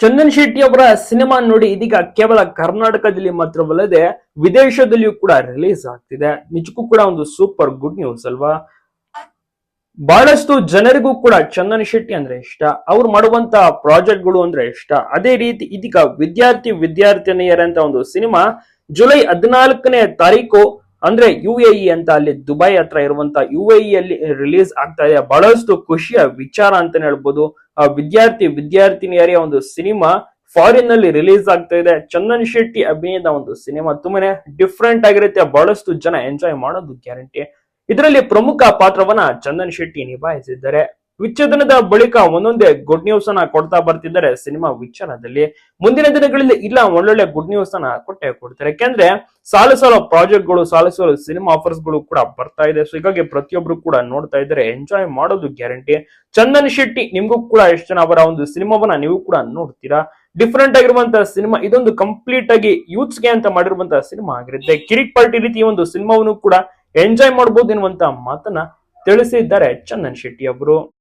ಚಂದನ್ ಶೆಟ್ಟಿ ಅವರ ಸಿನಿಮಾ ನೋಡಿ ಇದೀಗ ಕೇವಲ ಕರ್ನಾಟಕದಲ್ಲಿ ಮಾತ್ರವಲ್ಲದೆ ವಿದೇಶದಲ್ಲಿಯೂ ಕೂಡ ರಿಲೀಸ್ ಆಗ್ತಿದೆ. ನಿಜಕ್ಕೂ ಕೂಡ ಒಂದು ಸೂಪರ್ ಗುಡ್ ನ್ಯೂಸ್ ಅಲ್ವಾ? ಬಹಳಷ್ಟು ಜನರಿಗೂ ಕೂಡ ಚಂದನ್ ಶೆಟ್ಟಿ ಅಂದ್ರೆ ಇಷ್ಟ. ಅವ್ರು ಮಾಡುವಂತ ಪ್ರಾಜೆಕ್ಟ್ಗಳು ಅಂದ್ರೆ ಇಷ್ಟ. ಅದೇ ರೀತಿ ಇದೀಗ ವಿದ್ಯಾರ್ಥಿ ವಿದ್ಯಾರ್ಥಿನಿಯರಂತ ಒಂದು ಸಿನಿಮಾ ಜುಲೈ ಹದಿನಾಲ್ಕನೇ ತಾರೀಕು ಅಂದ್ರೆ ಯು ಅಂತ ಅಲ್ಲಿ ದುಬೈ ಹತ್ರ ಇರುವಂತ ಯು ಅಲ್ಲಿ ರಿಲೀಸ್ ಆಗ್ತಾ ಇದೆ. ಬಹಳಷ್ಟು ಖುಷಿಯ ವಿಚಾರ ಅಂತಾನೆ ಹೇಳ್ಬೋದು. ವಿದ್ಯಾರ್ಥಿ ವಿದ್ಯಾರ್ಥಿನಿಯರ ಒಂದು ಸಿನಿಮಾ ಫಾರಿನ್ನಲ್ಲಿ ರಿಲೀಸ್ ಆಗ್ತಾ ಇದೆ. ಚಂದನ್ ಶೆಟ್ಟಿ ಅಭಿನಯದ ಒಂದು ಸಿನಿಮಾ ತುಂಬಾನೇ ಡಿಫ್ರೆಂಟ್ ಆಗಿರುತ್ತೆ. ಬಹಳಷ್ಟು ಜನ ಎಂಜಾಯ್ ಮಾಡೋದು ಗ್ಯಾರಂಟಿ ಇದರಲ್ಲಿ ಪ್ರಮುಖ ಪಾತ್ರವನ್ನ ಚಂದನ್ ಶೆಟ್ಟಿ ನಿಭಾಯಿಸಿದ್ದಾರೆ. ವಿಚ್ಛೇದನದ ಬಳಿಕ ಒಂದೊಂದೇ ಗುಡ್ ನ್ಯೂಸ್ ಅನ್ನ ಕೊಡ್ತಾ ಬರ್ತಿದ್ದಾರೆ ಸಿನಿಮಾ ವಿಚಾರದಲ್ಲಿ. ಮುಂದಿನ ದಿನಗಳಲ್ಲಿ ಇಲ್ಲ ಒಳ್ಳೊಳ್ಳೆ ಗುಡ್ ನ್ಯೂಸ್ ಅನ್ನ ಕೊಟ್ಟೆ ಕೊಡ್ತಾರೆ. ಯಾಕೆಂದ್ರೆ ಸಾಲು ಸಾಲು ಪ್ರಾಜೆಕ್ಟ್ಗಳು, ಸಾಲು ಸಾಲು ಸಿನಿಮಾ ಆಫರ್ಸ್ಗಳು ಕೂಡ ಬರ್ತಾ ಇದೆ. ಸೊ ಹೀಗಾಗಿ ಪ್ರತಿಯೊಬ್ರು ಕೂಡ ನೋಡ್ತಾ ಇದ್ದಾರೆ. ಎಂಜಾಯ್ ಮಾಡೋದು ಗ್ಯಾರಂಟಿ ಚಂದನ್ ಶೆಟ್ಟಿ, ನಿಮ್ಗೂ ಕೂಡ ಎಷ್ಟು ಜನ ಅವರ ಒಂದು ಸಿನಿಮಾವನ್ನ ನೀವು ಕೂಡ ನೋಡ್ತೀರಾ? ಡಿಫ್ರೆಂಟ್ ಆಗಿರುವಂತಹ ಸಿನಿಮಾ, ಇದೊಂದು ಕಂಪ್ಲೀಟ್ ಆಗಿ ಯೂತ್ಸ್ಗೆ ಅಂತ ಮಾಡಿರುವಂತಹ ಸಿನಿಮಾ ಆಗಿರುತ್ತೆ. ಕಿರಿಕ್ ಪಾರ್ಟಿ ರೀತಿ ಒಂದು ಸಿನಿಮಾವನ್ನು ಕೂಡ ಎಂಜಾಯ್ ಮಾಡಬಹುದು ಎನ್ನುವಂತ ಮಾತನ್ನ ತಿಳಿಸಿದ್ದಾರೆ ಚಂದನ್ ಶೆಟ್ಟಿ ಅವರು.